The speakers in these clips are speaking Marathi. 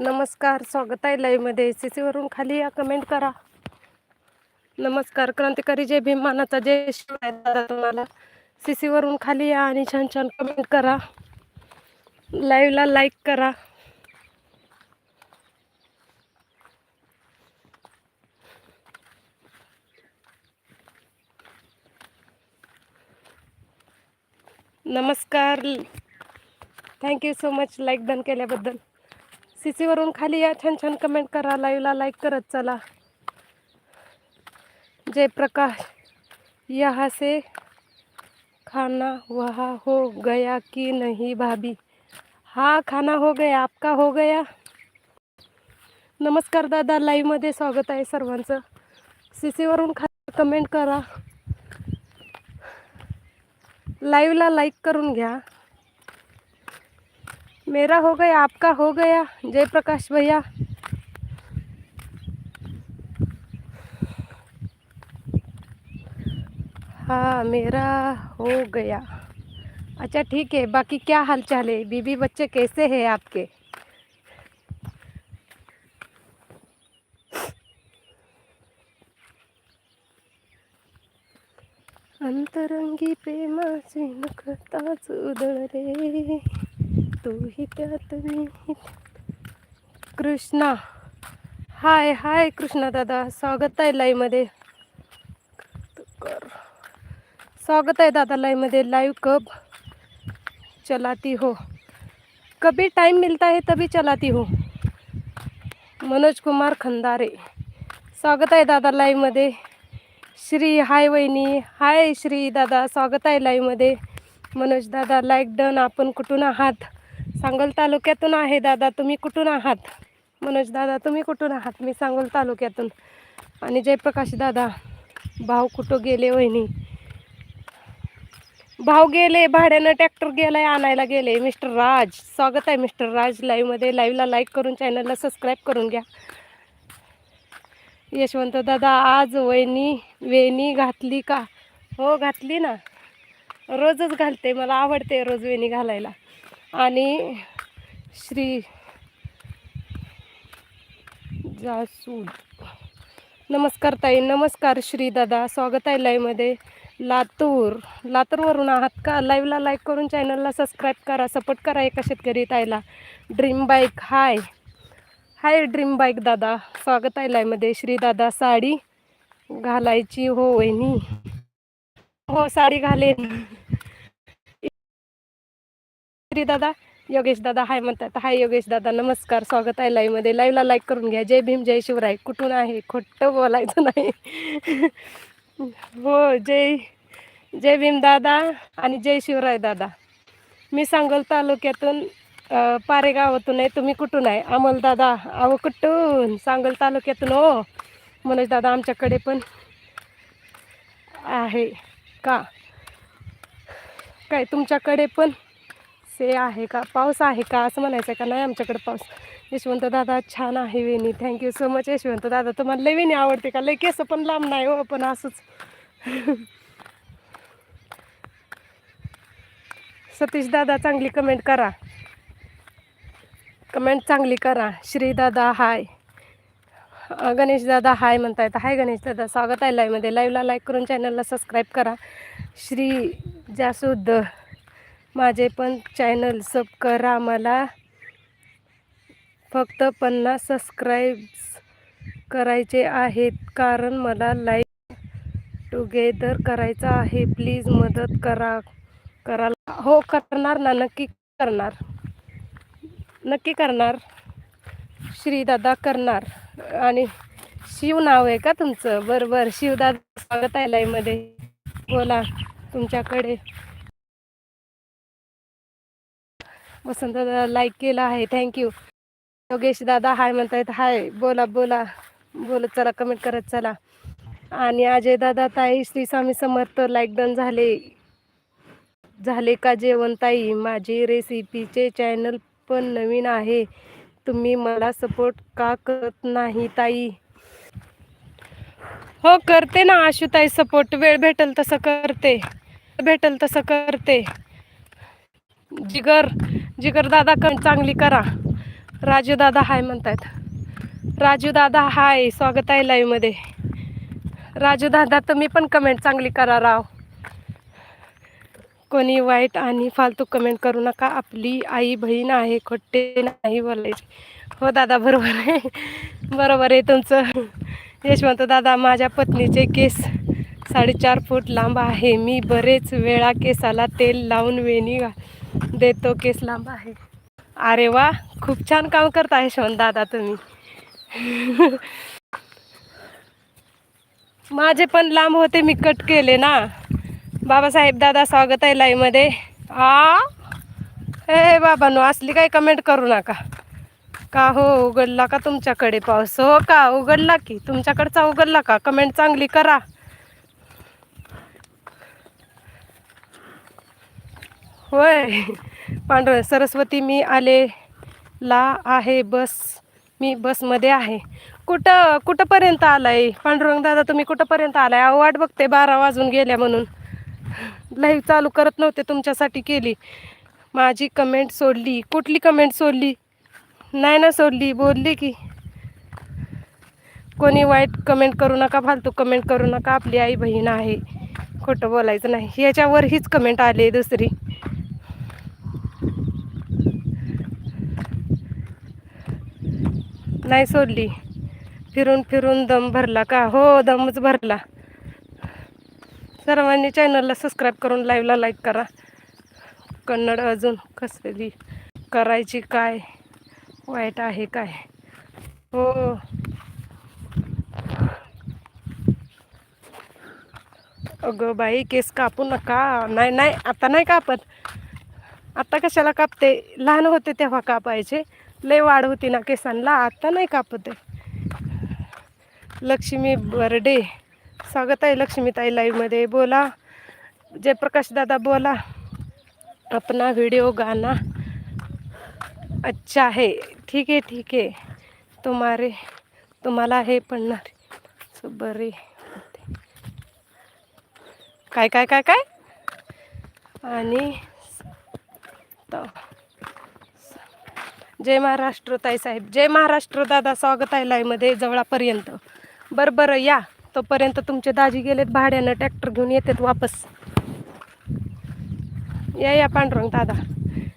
नमस्कार स्वागत आहे लाईव्हमध्ये. सी सीवरून खाली या कमेंट करा. नमस्कार क्रांतिकारी जय भीमानाचा जय शिवाय दादा तुम्हाला. सी सीवरून खाली या आणि छान छान कमेंट करा. लाईव्हला लाईक करा. नमस्कार. Thank you so much like done केल्याबद्दल. सी सीवरून खाली या छान छान कमेंट करा लाईव्हला लाईक करत चला. जयप्रकाश यहाँ से खाना वहा हो गया कि नहीं भाभी? हा खाना हो गया आपका हो गया? नमस्कार दादा लाईव्हमध्ये स्वागत आहे सर्वांचं. सी सीवरून खाली कमेंट करा. लाईव्हला लाईक करून घ्या. मेरा हो गया, आपका हो गया। जयप्रकाश भैया। हाँ मेरा हो गया। अच्छा ठीक है, बाकी क्या हाल चाल है? बीबी बच्चे कैसे हैं आपके? अंतरंगी प्रेमाचे नखताच उदळ रे। तुम्ही त्यात मी कृष्णा. हाय हाय कृष्णा दादा. स्वागत आहे लाईव्हमध्ये. कर स्वागत आहे दादा लाईव्हमध्ये. लाईव्ह कब? चलाती हो. कभी टाइम मिलता है तभी चलाती हो. मनोज कुमार खंदारे. स्वागत आहे दादा लाईव्हमध्ये. श्री हाय वहिनी. हाय श्री दादा. स्वागत आहे लाईव्हमध्ये. मनोज दादा लाईक डन आपण कुठून आहात? सांगोल तालुक्यातून आहे दादा तुम्ही कुठून आहात? मनोज दादा तुम्ही कुठून आहात? मी सांगोल तालुक्यातून. आणि जयप्रकाश दादा भाऊ कुठं गेले वहिनी? भाऊ गेले भाड्यानं ट्रॅक्टर गेलाय आणायला गेले. मिस्टर राज स्वागत आहे मिस्टर राज. लाईव्हमध्ये लाईव्हला लाईक करून चॅनलला सबस्क्राईब करून घ्या. यशवंत दादा आज वहिनी वेणी घातली का? हो घातली ना. रोजच घालते मला आवडते रोज वेणी घालायला. आणि श्री जासूद नमस्कार ताई नमस्कार श्री दादा. स्वागत आहे लाईव्हमध्ये लातूर. लातूरवरून आहात का? लाईव्हला लाईक करून चॅनलला सबस्क्राईब करा. सपोर्ट करा एका शेतकरी ताईला. Dream bike hi hi dream bike दादा. स्वागत आहे लाईव्हमध्ये श्री दादा साडी घालायची हो वहिनी? हो साडी घालेन. श्री दादा योगेश दादा हाय म्हणतात. हाय योगेश दादा नमस्कार स्वागत आहे लाईव्हमध्ये लाईव्हला लाईक करून घ्या. जय भीम जय शिवराय. कुठून आहे? खोटं बोलायचं नाही. हो जय जय भीम दादा आणि जय शिवराय दादा. मी सांगोल तालुक्यातून पारेगावातून आहे. तुम्ही कुठून आहे? अमोल दादा. अहो कुठून? सांगोल तालुक्यातून हो. मनोज दादा आमच्याकडे पण आहे. का? काय तुमच्याकडे पण? से आहे का? पाऊस आहे का? असं म्हणायचं का? नाही आमच्याकडे पाऊस. यशवंत दादा छान आहे वेणी. थँक्यू सो मच यशवंत दादा. तुम्हाला लय वेणी आवडते का? लय केस पण लांब नाही हो पण असंच. सतीश दादा चांगली कमेंट करा. कमेंट चांगली करा. श्री दादा हाय गणेश दादा हाय म्हणतायत. हाय गणेश दादा स्वागत आहे लाईव्हमध्ये लाईव्हला लाईक करून चॅनलला सबस्क्राईब करा. श्री जासूद. माझे पण चॅनल सब करा मला. फक्त पन्नास सबस्क्राईब्स करायचे आहेत कारण मला लाईक टुगेदर करायचं आहे. प्लीज मदत करा करा. हो करणार ना नक्की करणार. नक्की करणार. श्रीदादा करणार. आणि शिव नाव आहे का तुमचं? बरं बरं. शिवदादा स्वागत आहे लाईमध्ये बोला तुमच्याकडे. वसंत दादा लाईक केला आहे. थँक्यू योगेश दादा हाय म्हणतायत. हाय बोला बोला. बोलत चला कमेंट करत चला. आणि अजय दादा ताई श्री स्वामी समर्थ लाईक डन झाले. झाले का जेवण ताई? माझे रेसिपीचे चॅनल पण नवीन आहे. तुम्ही मला सपोर्ट का करत नाही ताई? हो करते ना आशुताई सपोर्ट वेळ भेटेल तसं करते. भेटेल तसं करते. जिगर जिगर दादा चांगली करा. राजू दादा हाय म्हणतायत. राजू दादा हाय स्वागत आहे लाईव्हमध्ये राजू दादा तुम्ही पण कमेंट चांगली करा राव. कोणी वाईट आणि फालतू कमेंट करू नका. आपली आई बहीण आहे खोटे नाही बोलायचे. हो दादा बरोबर आहे. बरोबर आहे तुमचं. यशवंत दादा माझ्या पत्नीचे केस साडेचार फूट लांब आहे. मी बरेच वेळा केसाला तेल लावून वेणी घा- देतो केस लांब आहे. अरे वा खूप छान काम करता यशवंत दादा तुम्ही. माझे पण लांब होते मी कट केले ना. बाबासाहेब दादा स्वागत आहे लाईमध्ये आ? हे बाबांनो असली काही कमेंट करू नका. का हो उघडला का तुमच्याकडे पाऊस? हो का उघडला की. तुमच्याकडचा उघडला का? कमेंट चांगली करा. होय. पांढर सरस्वती मी आले ला आहे बस. मी बसमध्ये आहे. कुठं कुठंपर्यंत आलाय? पांडुरंग दादा तुम्ही कुठंपर्यंत आलाय? अहो वाट बघते बारा वाजून गेल्या म्हणून. लाईव्ह चालू करत नव्हते तुमच्यासाठी केली. माझी कमेंट सोडली. कुठली कमेंट सोडली? नाही ना सोडली. बोलली की. कोणी वाईट कमेंट करू नका फालतू कमेंट करू नका. आपली आई बहीण आहे. खोटं बोलायचं नाही. याच्यावर हीच कमेंट आली दुसरी. नाही सोडली. फिरून फिरून दम भरला का? हो दमच भरला. सर्वांनी चॅनलला सबस्क्राईब करून लाईव्हला लाईक करा. कन्नड अजून कसली? करायची काय? वाईट आहे काय? हो. अगं बाई केस कापू नका. नाही नाही आता नाही कापत. आता कशाला कापते? लहान होते तेव्हा कापायचे. लय वाढ होती ना केसांना. आता नाही कापत आहे. लक्ष्मी बर्डे. स्वागत आहे लक्ष्मीताई लाईव्हमध्ये बोला. जयप्रकाश दादा बोला. अपना व्हिडिओ गाना. अच्छा है ठीक आहे ठीक आहे. तुम्हारे तुम्हाला हे पडणार. बरे. काय काय काय काय? आणि त- जय महाराष्ट्र ताई साहेब. जय महाराष्ट्र दादा स्वागत आहे लाईमध्ये जवळापर्यंत. बरं बरं या. तोपर्यंत तुमचे दाजी गेलेत भाड्यानं ट्रॅक्टर घेऊन येतात वापस. या या पांडुरंग दादा.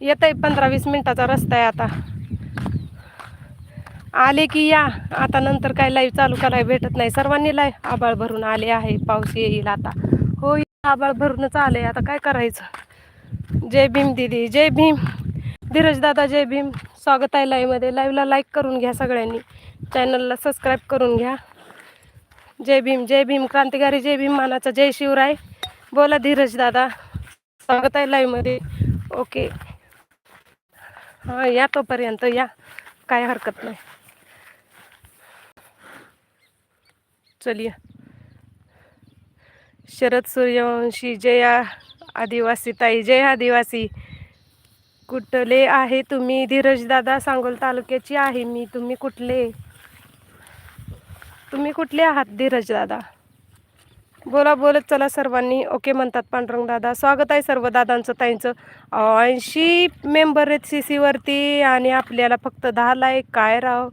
येत आहे पंधरा वीस मिनटाचा रस्ता आहे आता. आले की या. आता नंतर काय लाईव्ह चालू करायला भेटत नाही. सर्वांनी लाईव्ह आबाळ भरून आले आहे. पाऊस येईल आता. हो आबाळ भरूनच आले आता काय करायचं? जय भीम दिदी जय भीम. धीरज दादा जय भीम. स्वागत आहे लाईव्हमध्ये लाईव्हला लाईक करून घ्या सगळ्यांनी. चॅनलला सबस्क्राईब करून घ्या. जय भीम जय भीम. क्रांतिकारी जय भीम मानाचा जय शिवराय. बोला धीरज दादा. स्वागत आहे लाईव्हमध्ये ओके हां या तोपर्यंत या. काय हरकत नाही. चलिया शरद सूर्यवंशी जया आदिवासी ताई जय आदिवासी. कुठले आहे? तुम्ही धीरज दादा सांगोल तालुक्याची आहे. मी तुम्ही कुठले? तुम्ही कुठले आहात धीरज दादा? बोला बोलत चला सर्वांनी. ओके म्हणतात पांडुरंग दादा. स्वागत आहे सर्व दादांचं ताईंचं. ऐंशी मेंबर आहेत सी सीवरती आणि आपल्याला फक्त दहा लाईक काय राव?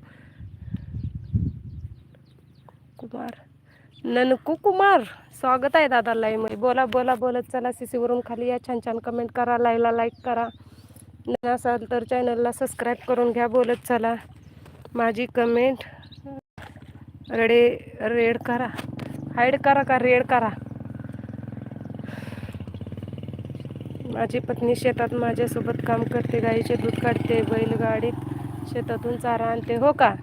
कुमार. ननकू कुमार. स्वागत आहे दादा लाईव्हमध्ये बोला बोला बोलत चला सी सीवरून खाली या. छान छान कमेंट करा. लाईव्हला लाईक करा. असाल तर चॅनलला सबस्क्राईब करून घ्या बोलत चला. माझी कमेंट रेडे रेड करा. हाईड करा का रेड करा? माझी पत्नी शेतात माझ्यासोबत काम करते गाईचे दूध काढते बैलगाडीत शेतातून चारा आणते हो का?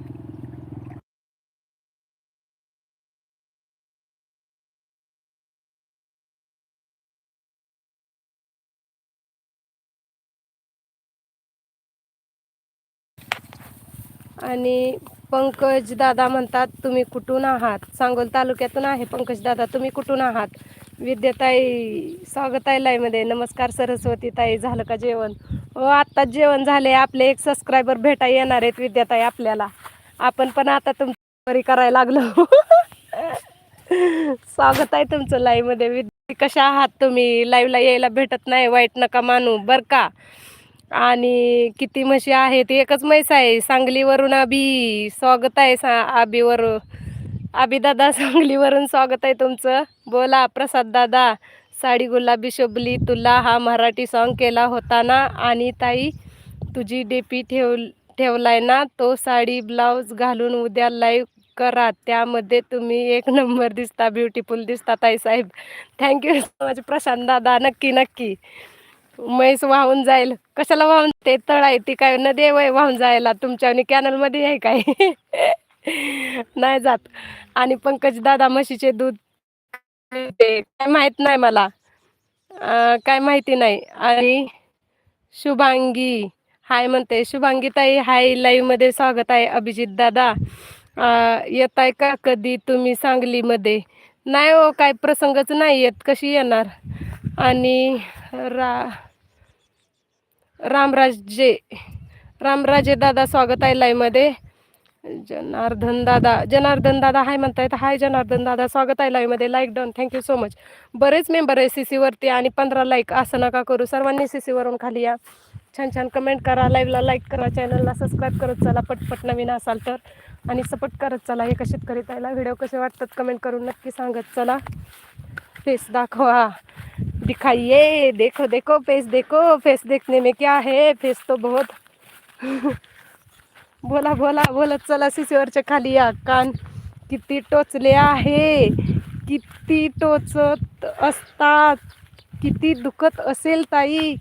आणि पंकज दादा म्हणतात तुम्ही कुठून आहात? सांगोल तालुक्यातून आहे पंकज दादा तुम्ही कुठून आहात? विद्याताई स्वागत आहे लाईमध्ये. नमस्कार सरस्वती ताई झालं का जेवण? हो आत्ताच जेवण झाले आपले एक सबस्क्रायबर भेटा येणार आहेत विद्याताई आपल्याला. आपण पण आता तुमची करायला लागलो. स्वागत आहे तुमचं लाईव्हमध्ये विद्या कशा आहात तुम्ही? लाईव्हला यायला भेटत नाही वाईट नका मानू. बरं का? आणि किती म्हशी आहेत? एकच म्हैस आहे. सांगलीवरून अभी स्वागत आहे सा आबीवर आबी दादा सांगलीवरून स्वागत आहे तुमचं. बोला प्रसाद दादा. साडी गुलाबी शोभली. तुला हा मराठी सॉन्ग केला होता ना? आणि ताई तुझी डेपी ठेव ठेवलाय ना? तो साडी ब्लाऊज घालून उद्या लाईव्ह करा. त्यामध्ये तुम्ही एक नंबर दिसता. ब्युटिफुल दिसता ताई साहेब. Thank you so much Prashant दादा. नक्की नक्की. म्हैस वाहून जाईल. कशाला वाहून? ते तळ आहे ती काय नदी आहे वय वाहून जायला. तुमच्या आणि कॅनलमध्ये आहे काय? नाही जात. आणि पंकज दादा म्हशीचे दूध ते काय माहीत नाही मला. काय माहिती नाही. आणि शुभांगी. हाय म्हणते. शुभांगी ताई हाय. लाईव्हमध्ये स्वागत आहे अभिजित दादा. येत आहे का कधी? तुम्ही सांगलीमध्ये नाही हो काय प्रसंगच नाही येत. कशी येणार? आणि रा रामराजे रामराजे दादा स्वागत आहे लाईव्हमध्ये जनार्दन दादा जनार्दन दादा हाय म्हणतायत. हाय जनार्दन दादा स्वागत आहे लाईव्हमध्ये like done thank you so much बरेच मेंबर आहे सी सीवरती आणि पंधरा लाईक असं नका करू. सर्वांनी सी सीवरून खाली या. छान छान कमेंट करा. लाईव्हला लाईक करा. चॅनलला सबस्क्राईब करत चला. पटपट नवीन असाल तर. आणि सपोर्ट करत चला. हे एका शेतकरी ताईला. व्हिडिओ कसे वाटतात कमेंट करून नक्की सांगत चला. फेस दाखवा. दिखाइए देखो देखो फेस देखो फेस देखने में क्या है? फेस तो बहुत बोला बोला बोलत चला सिसीवरच्या खाली या कान किती टोचले आहे? किती टोचत असतात? किती दुखत असेल ताई?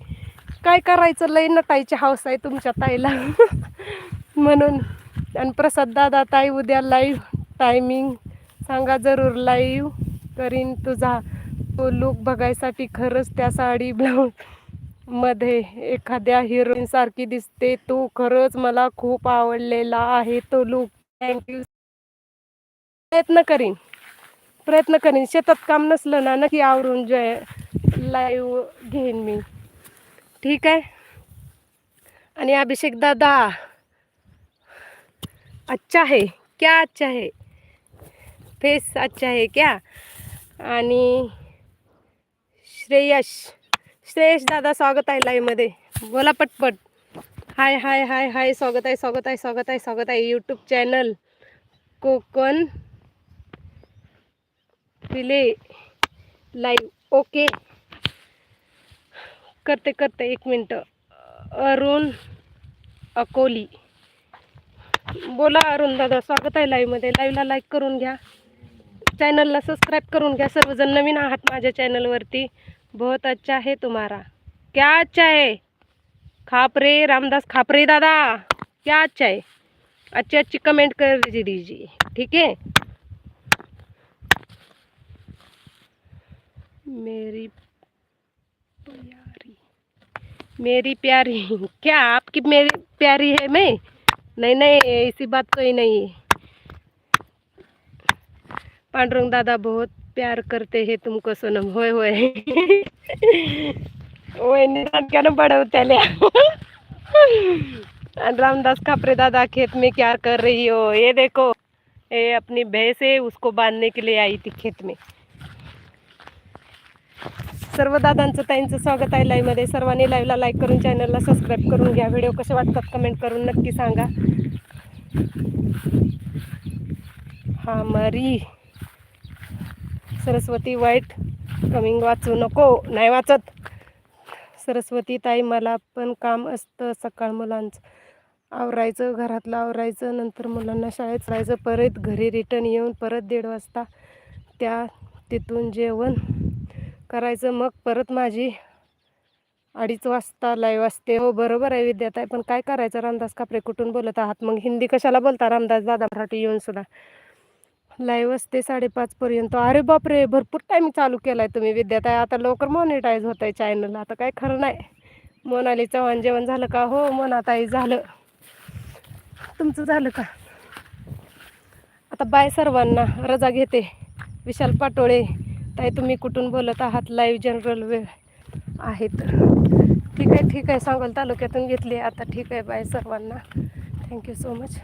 काय करायचं? लय ताईचे हाऊस आहे तुमच्या ताईला. म्हणून आणि प्रसाद दादा ताई उद्या लाईव्ह टायमिंग सांगा जरूर लाईव्ह करीन तुझा तो लुक बघायसाठी खरंच त्या साडी ब्लाऊजमध्ये एखाद्या हिरोईन सारखी दिसते. तो खरंच मला खूप आवडलेला आहे तो लुक थँक्यू प्रयत्न करीन. प्रयत्न करीन. शेतात काम नसलं ना नक्की आवरून जय लाईव्ह घेईन मी. ठीक आहे? आणि अभिषेक दादा. अच्छा है क्या अच्छा है फेस अच्छा है क्या? आणि श्रेयश. श्रेयश दादा स्वागत आहे लाईव्हमध्ये बोला पटपट. हाय हाय हाय हाय स्वागत आहे स्वागत आहे स्वागत आहे स्वागत आहे यूट्यूब चॅनल कोकण. पिले लाईव्ह ओके करते करते एक मिनटं. अरुण अकोली. बोला अरुण दादा स्वागत आहे लाईव्हमध्ये लाईव्हला लाईक करून घ्या. चॅनलला सबस्क्राईब करून घ्या. सर्वजण नवीन आहात माझ्या चॅनलवरती बहुत अच्छा है तुम्हारा. क्या अच्छा है? खापरे, रामदास खापरे दादा. क्या अच्छा है? अच्छी अच्छी कमेंट कर दीजिए. ठीक है? मेरी प्यारी. मेरी प्यारी. क्या आपकी मेरी प्यारी है मैं? नहीं नहीं, ऐसी बात कोई नहीं है. पांडुरंग दादा बहुत प्यार करते हे तुमको सोनम। होय होय। होय निदान बड़वत्याल्या आणि रामदास खापरे दादा खेत में क्या कर रही हो? ये देखो ये अपनी भैंस है उसको बांधने के लिए आई थी खेत में। सर्व दादांचं ताईंचं स्वागत आहे लाईव्हमध्ये सर्वांनी लाईव्हला लाईक करून चॅनलला सबस्क्राईब करून घ्या. व्हिडिओ कसे वाटतात कमेंट करून नक्की सांगा. हा मरी. सरस्वती वाईट. कमिंग वाचू नको नाही वाचत. सरस्वती ताई मला पण काम असतं सकाळ मुलांचं. आवरायचं घरातलं आवरायचं नंतर मुलांना शाळेत जायचं परत घरी रिटर्न येऊन परत दीड वाजता त्या तिथून जेवण करायचं. मग परत माझी अडीच वाजता लाईव्ह असते. हो बरोबर आहे विद्याताई पण काय करायचं? रामदास कापरे कुठून बोलत आहात? मग हिंदी कशाला बोलता? रामदास दादा मराठी येऊन सुद्धा. लाईव्ह असते साडेपाचपर्यंत अरे बापरे भरपूर टाईम चालू केला आहे तुम्ही विद्याताई. आता लवकर मॉनिटाईज होत आहे चॅनल आता काय खरं नाही. मोनाली चव्हाण जेवण झालं का? हो मोनाताई झालं. तुमचं झालं का? आता बाय सर्वांना. रजा घेते. विशाल पाटोळे. ताई तुम्ही कुठून बोलत आहात? लाईव्ह जनरल वेळ आहेत. ठीक आहे ठीक आहे. सांगोल तालुक्यातून घेतली. आता ठीक आहे बाय सर्वांना. Thank you so much